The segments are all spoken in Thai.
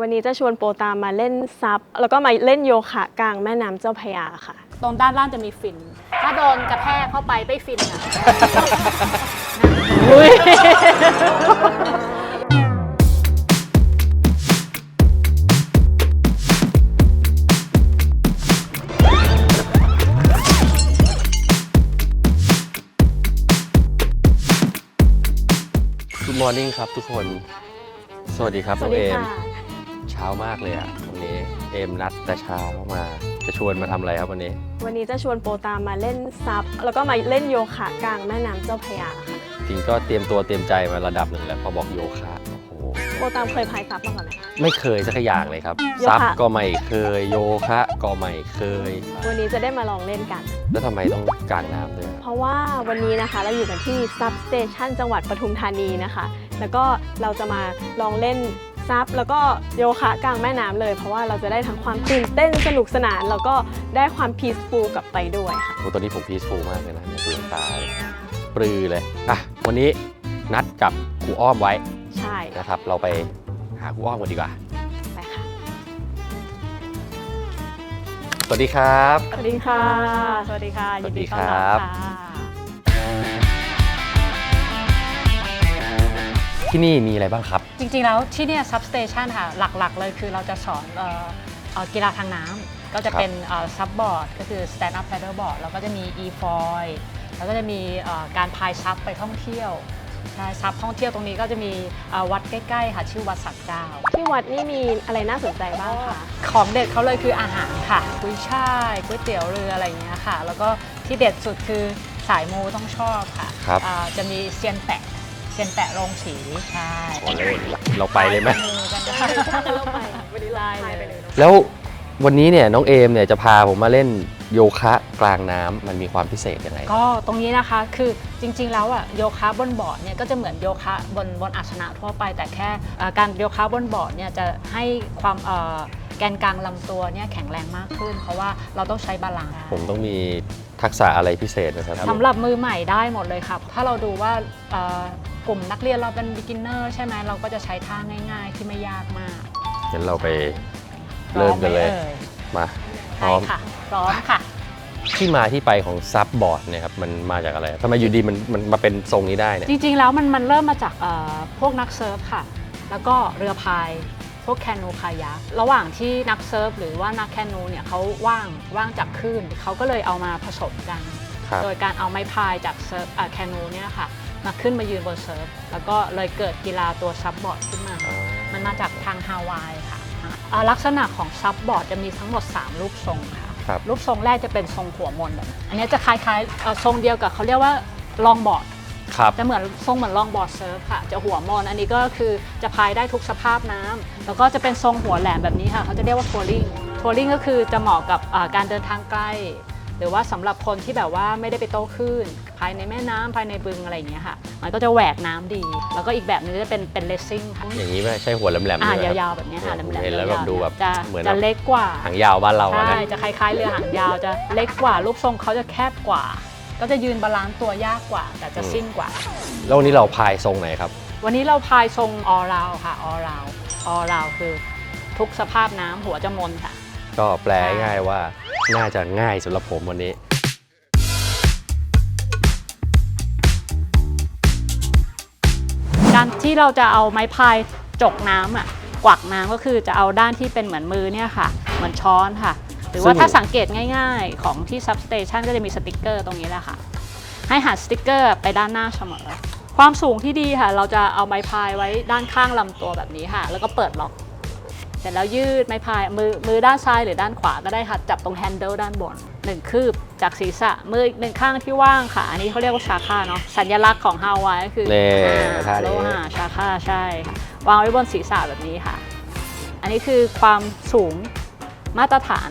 วันนี้จะชวนโปตามมาเล่นซับแล้วก็มาเล่นโยคะกลางแม่น้ำเจ้าพระยาค่ะ ตรงด้านล่างจะมีฟิน ถ้าโดนกระแทกเข้าไปไม่ฟินอะอุ้ย Good morning ครับทุกคน สวัสดีครับสน้วัอสงดีเอมค่ะ เช้ามากเลยอะวันนี้เอมนัดแต่เช้ามา จะชวนมาทำอะไรครับวันนี้ วันนี้จะชวนโปตามมาเล่นซับแล้วก็มาเล่นโยคะกลางแม่น้ำเจ้าพระยาค่ะจริงก็เตรียมตัวเตรียมใจมาระดับหนึ่งแล้วพอบอกโยคะโอ้โหโปตามเคยพายซับมาก่อนไหมคะไม่เคยสักอย่างเลยครับโยคะ ซับก็ไม่เคยโยคะก็ไม่เคย วันนี้จะได้มาลองเล่นกัน แล้วทำไมต้องกลางน้ำด้วยเพราะว่าวันนี้นะคะเราอยู่กันที่ซับสเตชันจังหวัดปทุมธานีนะคะ แล้วก็เราจะมาลองเล่น ซับแล้วก็โยคะกลางแม่น้ำเลย เพราะว่าเราจะได้ทั้งความตื่นเต้นสนุกสนาน แล้วก็ได้ความพีซฟูลกลับไปด้วยค่ะ โอ้ตอนนี้ผมพีซฟูลมากเลยนะเนี่ยดวงตาปรือเลยอะวันนี้นัดกับครูอ้อมไว้ใช่นะครับ เราไปหาครูอ้อมกันดีกว่า ไปค่ะสวัสดีครับ สวัสดีค่ะ สวัสดีค่ะสวัยินสดีดีต้อนรัครับบค่ะ ที่นี่มีอะไรบ้างครับ จริงๆ แล้วที่เนี่ย substation ค่ะหลักๆ เลยคือเราจะสอนเอ่อเอ่อกีฬาทางน้ำก็จะเป็นซับบอร์ดก็คือ stand up paddle board แล้วก็จะมี e foil แล้วก็จะมีเอ่อการพายซับไปท่องเที่ยวใช่ซับท่องเที่ยวตรงนี้ก็จะมีเอ่อวัดใกล้ๆค่ะชื่อวัดสักเจ้า ที่วัดนี่มีอะไรน่าสนใจบ้างคะ ของเด็ดเขาเลยคืออาหารค่ะกุ้ยช่ายก๋วยเตี๋ยวเรืออะไรอย่างเงี้ยค่ะ แล้วก็ที่เด็ดสุดคือสายมูต้องชอบค่ะครับ อ่าจะมีเซียนแปะ เซียนแปะโรงสีใช่อ๋อเลย เราไปเลยไหม มือกันได้เราไปวันนี้เราได้พายไปเลเลยยเนอะแล้ววันนี้เนี่ยน้องเอมเนี่ยจะพาผมมาเล่นโยคะกลางน้ำมันมีความพิเศษยังไง ก็ตรงนี้นะคะคือจริงๆแล้วอะโยคะบนบอร์ดเนี่ยก็จะเหมือนโยคะบนบนอาสนะทั่วไปแต่แค่เอ่อการโยคะบนบอร์ดเนี่ยจะให้ความเอ่อแกนกลางลำตัวเนี่ยแข็งแรงมากขึ้น เพราะว่าเราต้องใช้บาลานซ์ ผมต้องมีทักษะอะไรพิเศษนะครับ สำหรับมือใหม่ได้หมดเลยครับถ้าเราดูว่าเอ่อ กลุ่มนักเรียนเราเป็น beginner ใช่ไหมเราก็จะใช้ท่าง่าย ๆ ที่ไม่ยากมากงั้นเราไปเริ่มกันเลยพร้อมไหมาพเอ่ร้ยอมใช่ค่ะพร้อมค่ะ ที่มาที่ไปของซับบอร์ดเนี่ยครับมันมาจากอะไรทำไมอยู่ดีมันมันมาเป็นทรงนี้ได้เนี่ยจริงๆแล้วมันมันเริ่มมาจากเอ่อพวกนักเซิร์ฟค่ะ แล้วก็เรือพายพวกแคนูคายักระหว่างที่นักเซิร์ฟหรือว่านักแคนูเนี่ยเขาว่างว่างจากคลื่นเขาก็เลยเอามาผสมกันครับโดยการเอาไม้พายจากเซิร์ฟแคนูเนี่ยค่ะ มาขึ้นมายืนบนเซิร์ฟ แล้วก็เลยเกิดกีฬาตัวซับบอร์ดขึ้นมาอ๋อมันมาจากทางฮาวายค่ะอ่าลักษณะของซับบอร์ดจะมีทั้งหมด 3 รูปทรงค่ะครับรูปทรงแรกจะเป็นทรงหัวมนแบบนี้อันนี้จะคล้ายๆเอ่อทรงเดียวกับเขาเรียกว่าลองบอร์ดครับจะเหมือนทรงเหมือนลองบอร์ดเซิร์ฟค่ะ จะหัวมนอันนี้ก็คือจะพายได้ทุกสภาพน้ำแล้วก็จะเป็นทรงหัวแหลมแบบนี้ค่ะเขาจะเรียกว่าทัวริงทัวริงก็คือจะเหมาะกับอ่าการเดินทางไกลห รือว่าสำหรับคนที่แบบว่าไม่ได้ไปโต้คลื่นภายในแม่น้ำภายในบึงอะไรอย่างเงี้ยค่ะ มันก็จะแหวกน้ำดี แล้วก็อีกแบบหนึงจะเป็นเป็นเลสซิ่งค่ะอย่างนี้ไม่ใช่หัวแหลมๆอ่าด้วยยาครับวๆแบบเนี้ยค่ะแหลมผมๆเห็นแล้วแบบยาๆดูแบบจะเหมือนจะแบบเล็กกว่าหางยาวบ้านเราอะใช่นะจะคล้ายๆเรือหางยาวจะเล็กกว่ารูปทรงเขาจะแคบกว่า ก็จะยืนบาลานซ์ตัวยากกว่า แต่จะซิ่งกว่าแล้ววันนี้เราพายทรงไหนครับ วันนี้เราพายทรงออราวค่ะออราวออราวคือทุกสภาพน้ำหัวจะมนค่ะ ก็แปลง่ายๆว่าน่าจะง่ายสำหรับผมวันนี้การที่เราจะเอาไม้พายจกน้ำอะกวักน้ำก็คือจะเอาด้านที่เป็นเหมือนมือเนี่ยค่ะ เหมือนช้อนค่ะ หรือว่าซึ่งถ้าสังเกตง่ายๆ ของที่ substation ก็จะมีสติกเกอร์ตรงนี้แหละค่ะ ให้หันสติกเกอร์ไปด้านหน้าเสมอ ความสูงที่ดีค่ะ เราจะเอาไม้พายไว้ด้านข้างลำตัวแบบนี้ค่ะ แล้วก็เปิดล็อก เสร็จแล้วยืดไม้พายมือมือด้านซ้ายหรือด้านขวาก็ได้ค่ะจับตรงแฮนเดิลด้านบนหนึ่งคืบจากศีรษะมืออีกหนึ่งข้างที่ว่างค่ะ อันนี้เขาเรียกว่าชาค่าเนาะสัญลักษณ์ของฮาวายก็คือนี่อ่าท่านี้โลหะชาค่าใช่ค่ะวางไว้บนศีรษะแบบนี้ค่ะ อันนี้คือความสูงมาตรฐาน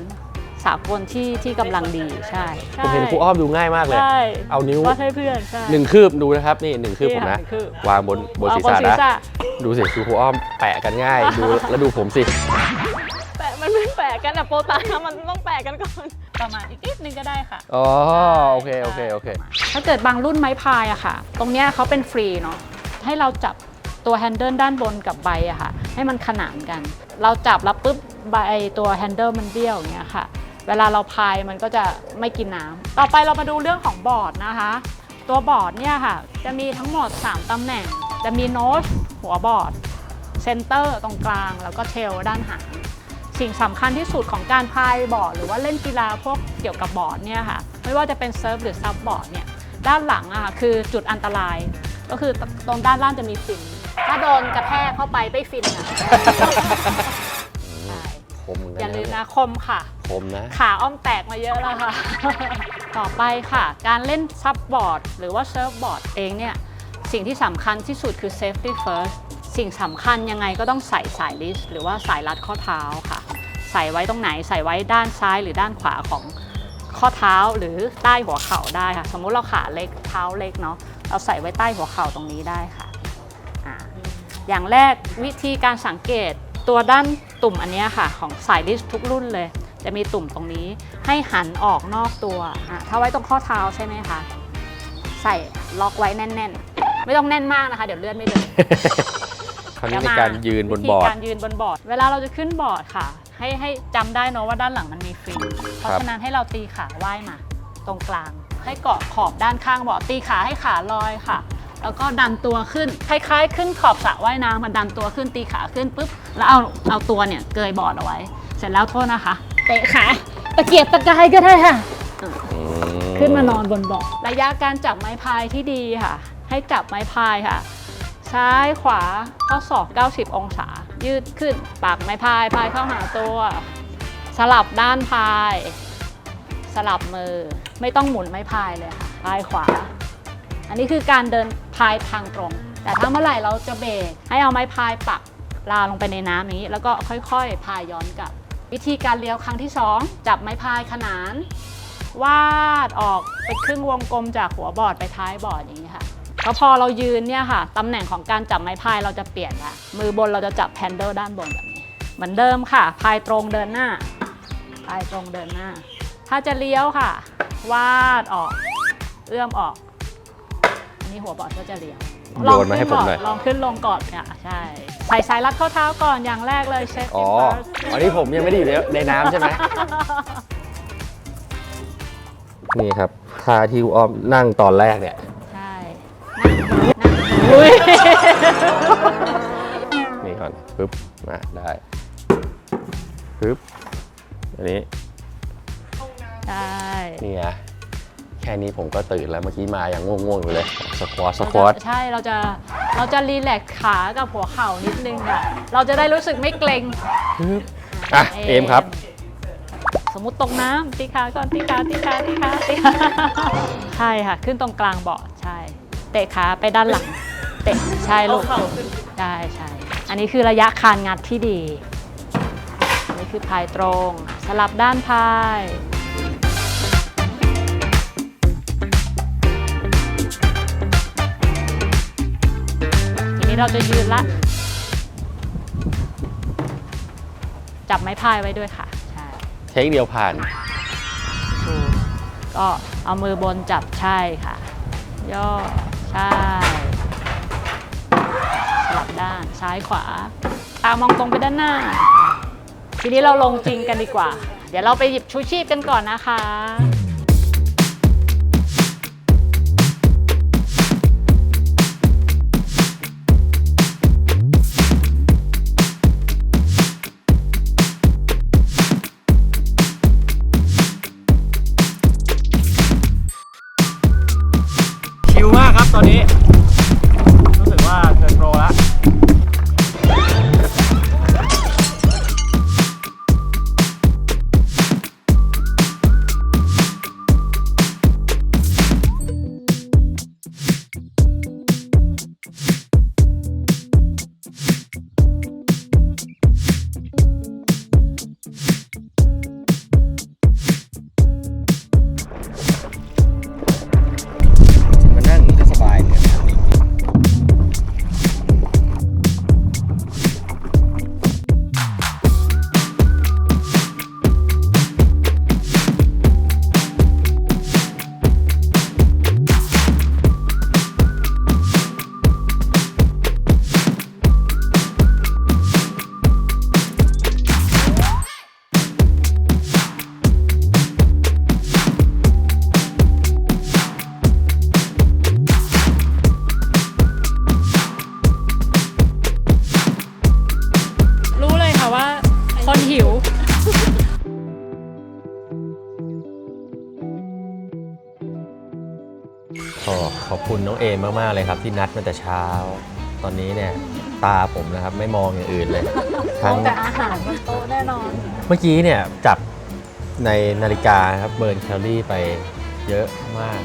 สากลที่ที่กำลังดีใช่ผมเห็นครูอ้อมดูง่ายมากเลย ใช่เอานิ้ววัดให้เพื่อนใช่หนึ่งคืบดูนะครับนี่หนึ่งคืบผมนี่นะค่ะหนึ่งคืบ วางบนบนเอาศีรษะนะษะดูสิดูครูอ้อมแปะกันง่าย ดูแล้วดูผมสิ แปะมันไม่แปะกันอะโปตามมันต้องแปะกันก่อน ประมาณอีกนิดนึงก็ได้ค่ะ อ๋อ โอเค โอเค โอเค ถ้าเกิดบางรุ่นไม้พายอะค่ะ ตรงเนี้ยเขาเป็นฟรีเนาะ ให้เราจับตัวแฮนเดิลด้านบนกับใบอะค่ะ ให้มันขนานกัน เราจับแล้วปุ๊บใบตัวแฮนเดิลมันเบี้ยวอย่างเงี้ยค่ะ เวลาเราพายมันก็จะไม่กินน้ำต่อไปเรามาดูเรื่องของบอร์ดนะคะ ตัวบอร์ดเนี่ยค่ะ จะมีทั้งหมด 3ตำแหน่ง จะมีโน้ตหัวบอร์ดเซนเตอร์ตรงกลาง แล้วก็เทลด้านหางสิ่งสำคัญที่สุดของการพายบอร์ดหรือว่าเล่นกีฬาพวกเกี่ยวกับบอร์ดเนี่ยค่ะ ไม่ว่าจะเป็นเซิร์ฟหรือซับบอร์ดเนี่ยด้านหลังอะค่ะคือจุดอันตราย ก็คือตรงด้านล่างจะมีฟิน ถ้าโดนกระแทกเข้าไปไม่ฟินอะ คมเหมือนกัอย่าลืมเยนะคมค่ะ คมนะ ขาอ้อมแตกมาเยอะแล้วค่ะ ต่อไปค่ะ การเล่นซับบอร์ดหรือว่าเซิร์ฟบอร์ดเองเนี่ย สิ่งที่สำคัญที่สุดคือ safety first สิ่งสำคัญยังไงก็ต้องใส่สายลิสหรือว่าสายรัดข้อเท้าค่ะ ใส่ไว้ตรงไหนใส่ไว้ด้านซ้ายหรือด้านขวาของข้อเท้าหรือใต้หัวเข่าได้ค่ะ สมมุติเราขาเล็กเท้าเล็กเนาะเราใส่ไว้ใต้หัวเข่าตรงนี้ได้ค่ะอ่าอย่างแรกวิธีการสังเกตตัวด้าน ตุ่มอันเนี้ยค่ะของสายลิสทุกรุ่นเลย จะมีตุ่มตรงนี้ให้หันออกนอกตัวอะถ้าไว้ตรงข้อเท้าใช่ไหมคะใส่ล็อกไว้แน่น ๆ ไม่ต้องแน่นมากนะคะ เดี๋ยวเลื่อนไม่เดินคราวนี้ในการยืนบนบอวิธีร์ดการยืนบนบอร์ด เวลาเราจะขึ้นบอร์ดค่ะ ให้ให้จำได้เนอะว่าด้านหลังมันมีฟินเพราะฉะนั้นให้เราตีขาไหว้มา ตรงกลาง ให้เกาะขอบด้านข้างบอร์ดตีขาให้ขาลอยค่ะ แล้วก็ดันตัวขึ้นคล้ายๆ ขึ้นขอบสระว่ายน้ำมาดันตัวขึ้นตีขาขึ้นปุ๊บแล้วเอาเอาตัวเนี่ยเกยบอร์ดเอาไว้ เสร็จแล้วโทษนะคะ เตะขาตะเกียบตะกายก็ได้ค่ะอืมขึ้นมานอนบนเบาะระยะการจับไม้พายที่ดีค่ะ ให้จับไม้พายค่ะ ซ้ายขวาข้อศอก 90 องศา ยืดขึ้นปากไม้พายพายเข้าหาตัว สลับด้านพาย สลับมือไม่ต้องหมุนไม้พายเลยค่ะพายขวา อันนี้คือการเดินพายทางตรง แต่ถ้าเมื่อไหร่เราจะเบรกให้เอาไม้พายปักลาลงไปในน้ำนี้ แล้วก็ค่อยๆ พายย้อนกลับ วิธีการเลี้ยวครั้งที่สองจับไม้พายขนานวาดออกไปครึ่งวงกลมจากหัวบอร์ดไปท้ายบอร์ดอย่างนี้ค่ะแล้วพอเรายืนเนี่ยค่ะตำแหน่งของการจับไม้พายเราจะเปลี่ยนละมือบนเราจะจับแฮนเดิลด้านบนแบบนี้ เหมือนเดิมค่ะ พายตรงเดินหน้า พายตรงเดินหน้า ถ้าจะเลี้ยวค่ะ วาดออก เอื้อมออก นนี้หัวบอร์ดก็จะเลี้ยวโยนมาให้ผมหน่อย ลองขึ้นลงก่อนเนี่ยใช่ใส่สายรัดข้อเท้าก่อนอย่างแรกเลยเช็คอ๋อ อันนี้ผมยังไม่ได้อยู่ในในน้ำใช่ไหม นี่ครับท่าที่อ้อมนั่งตอนแรกเนี่ย ใช่นั่งนั่งอุ้ยนี่ก่อนปึ๊บ มาได้ปึ๊บ อันนี้ ใช่นี่ไง แค่นี้ผมก็ตื่นแล้วเมื่อกี้มาอย่างง่วงๆอยู่เลยสควอตสควอตใช่เราจะเราจะรีแลกซ์ขากับหัวเข่านิดนึงอะเราจะได้รู้สึกไม่เกร็งปึ๊บอะเอมครับ สมมติตกน้ำตีขาก่อนตีขาตีขาตีขาตีขาใช่ค่ะ ขึ้นตรงกลางเบาะใช่ เตะขาไปด้านหลัง เตะใช่ลูกใช่ใช่อันนี้คือระยะคานงัดที่ดี อันนี้คือพายตรง สลับด้านพาย นี้เราจะยืนละ จับไม้พายไว้ด้วยค่ะ ใช่เทคเดียวผ่าน ถูกก็เอามือบนจับใช่ค่ะ ย่อ ใช่ สลับด้านซ้ายขวา ตามองตรงไปด้านหน้า ทีนี้เราลงจริงกันดีกว่า เดี๋ยวเราไปหยิบชูชีพกันก่อนนะคะ มมากๆเลยครับที่นัดมาแต่เช้า ตอนนี้เนี่ยตาผมนะครับไม่มองอย่างอื่นเลยทั้งแต่อาหารบนโต๊ะแน่นอน เมื่อกี้เนี่ยจับในนาฬิกาครับเบิร์นแคลอรี่ไปเยอะมาก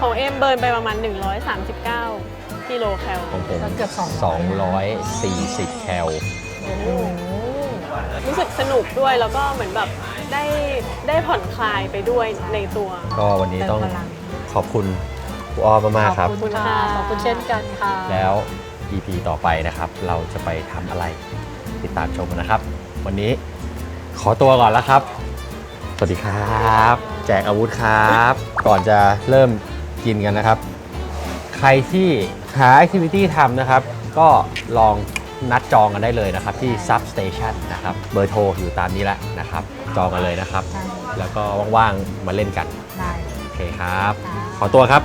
ของเอ็มเบิร์นไปประมาณ 139กิโลแคลของผมเกือบ240 200แคลรู้สึกสนุกด้วยแล้วก็เหมือนแบบได้ได้ผ่อนคลายไปด้วยในตัว ก็วันนี้ต้องขอบคุณค รูอ้อมมากๆครับ ขอบคุณค่ะ ขอบคุณเช่นกันค่ะ แล้ว EP ต่อไปนะครับ เราจะไปทำอะไรติดตามชมกันนะครับ วันนี้ขอตัวก่อนแล้วครับ สวัสดีครับ แจกอาวุธครับ ก่อนจะเริ่มกินกันนะครับ ใครที่หา activity ทำนะครับ ก็ลองนัดจองกันได้เลยนะครับ ที่ Substation นะครับ เบอร์โทรอยู่ตามนี้แล้วนะครับ จองกันเลยนะครับ แล้วก็ว่างๆมาเล่นกัน ได้โอเคครับ ขอตัวครับ